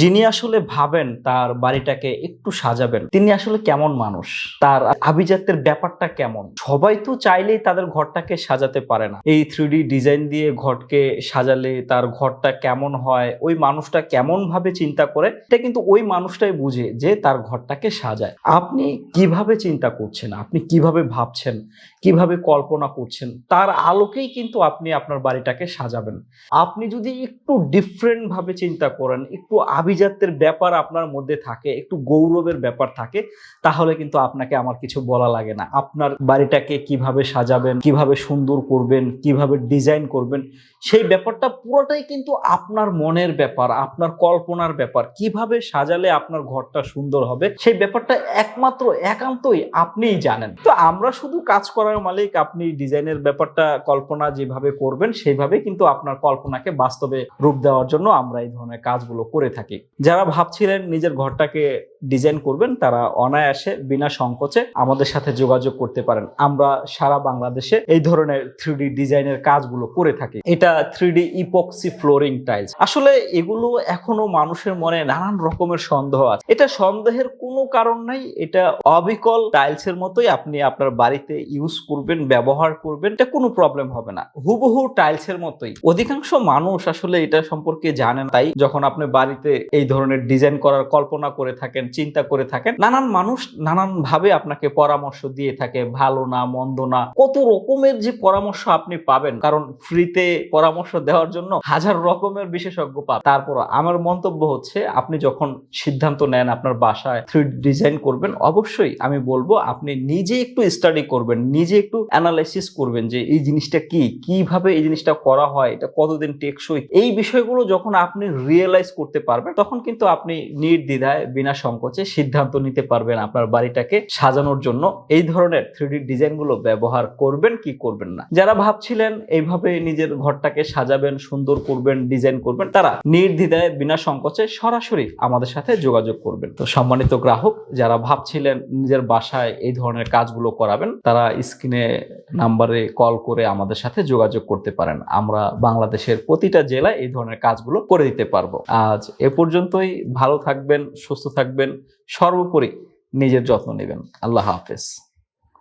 যিনি আসলে ভাবেন তার বাড়িটাকে একটু সাজাবেন, তিনি আসলে কেমন মানুষ? তার আভিজাত্যের ব্যাপারটা কেমন? সবাই তো চাইলেই তাদের ঘরটাকে সাজাতে পারে না। এই থ্রি ডিজাইন দিয়ে ঘরকে সাজালে তার ঘরটা কেমন হয়, ওই মানুষটা কেমন ভাবে চিন্তা করে, এটা কিন্তু ওই মানুষটাই বুঝে যে তার ঘরটাকে সাজায়। আপনি কীভাবে চিন্তা করছেন? আপনি কীভাবে ভাবছেন? কীভাবে কল্পনা করছেন? তার আলোকেই কিন্তু আপনি আপনার বাড়িটাকে সাজাবেন। আপনি যদি একটু ডিফারেন্ট ভাবে চিন্তা করেন, একটু আভিজাত্যের ব্যাপার আপনার মধ্যে থাকে, একটু গৌরবের ব্যাপার থাকে, তাহলে কিন্তু আপনাকে আমার কিছু বলা লাগে না। আপনার বাড়িটাকে কীভাবে সাজাবেন, কীভাবে সুন্দর করবেন, কীভাবে ডিজাইন করবেন, সেই ব্যাপারটা পুরোটাই কিন্তু আপনার মনের ব্যাপার, আপনার কল্পনার ব্যাপার। কীভাবে সাজালে আপনার ঘরটা সুন্দর হবে, সেই ব্যাপারটা একমাত্র একান্তই আপনিই জানেন। তো আমরা শুধু কাজ করার মালিক, আপনি ডিজাইনের ব্যাপারটা কল্পনা যেভাবে করবেন সেইভাবে কিন্তু আপনার কল্পনাকে বাস্তবে রূপ দেওয়ার জন্য আমরা এই ধরনের কাজগুলো করে থাকি। যারা ভাবছিলেন নিজের ঘরটাকে ডিজাইন করবেন, তারা অনায়াসে বিনা সংকোচে আমাদের সাথে যোগাযোগ করতে পারেন। আমরা সারা বাংলাদেশে এই ধরনের থ্রি ডিজাইনের কাজগুলো করে থাকি। এটা three D epoxy flooring tiles আসলে এগুলো এখনও মানুষের মনে নানান রকমের সন্দেহ আছে। এটা সন্দেহের কোনো কারণ নাই, এটা অবিকল টাইলসের মতোই আপনি আপনার বাড়িতে ইউজ করবেন, ব্যবহার করবেন, এটা কোনো প্রবলেম হবে না। হুবহু টাইলসের মতোই। অধিকাংশ মানুষ আসলে এটা সম্পর্কে জানেন তাই যখন আপনি বাড়িতে এই ধরনের ডিজাইন করার কল্পনা করে থাকেন, চিন্তা করে থাকেন। নানান মানুষ নানান ভাবে আপনাকে পরামর্শ দিয়ে থাকে, ভালো না, মন্দ না, কত রকমের যে পরামর্শ আপনি পাবেন। কারণ ফ্রিতে পরামর্শ দেওয়ার জন্য হাজার রকমের বিশেষজ্ঞ পাবেন। তারপর আমার মন্তব্য হচ্ছে, আপনি যখন সিদ্ধান্ত নেন আপনার বাসায় থ্রি ডিজাইন করবেন, অবশ্যই আমি বলব, আপনি নিজে একটু স্টাডি করবেন, নিজে একটু অ্যানালাইসিস করবেন যে এই জিনিসটা কি, কীভাবে এই জিনিসটা করা হয়, এটা কতদিন টেকসই। এই বিষয়গুলো যখন আপনি রিয়েলাইজ করতে পারবেন তখন কিন্তু আপনি নির্দ্বিধায় বিনা সংকোচে সিদ্ধান্ত নিতে পারবেন আপনার বাড়িটাকে সাজানোর জন্য। এই ধরনের থ্রি ডিজাইনগুলো ব্যবহার করবেন কি করবেন না। যারা ভাবছিলেন এইভাবে নিজের ঘরটাকে সাজাবেন, সুন্দর করবেন, ডিজাইন করবেন, তারা নির্দ্বিধায় বিনা সংকোচে সরাসরি আমাদের সাথে যোগাযোগ করবেন। তো সম্মানিত গ্রাহক, যারা ভাবছিলেন নিজের বাসায় এই ধরনের কাজগুলো করাবেন, তারা স্ক্রিনে নাম্বারে কল করে আমাদের সাথে যোগাযোগ করতে পারেন। আমরা বাংলাদেশের প্রতিটা জেলায় এই ধরনের কাজগুলো করে দিতে পারব। আজ এ পর্যন্তই। ভালো থাকবেন, সুস্থ থাকবেন। সর্বোপরি নিজের যত্ন নেবেন। আল্লাহ হাফেজ।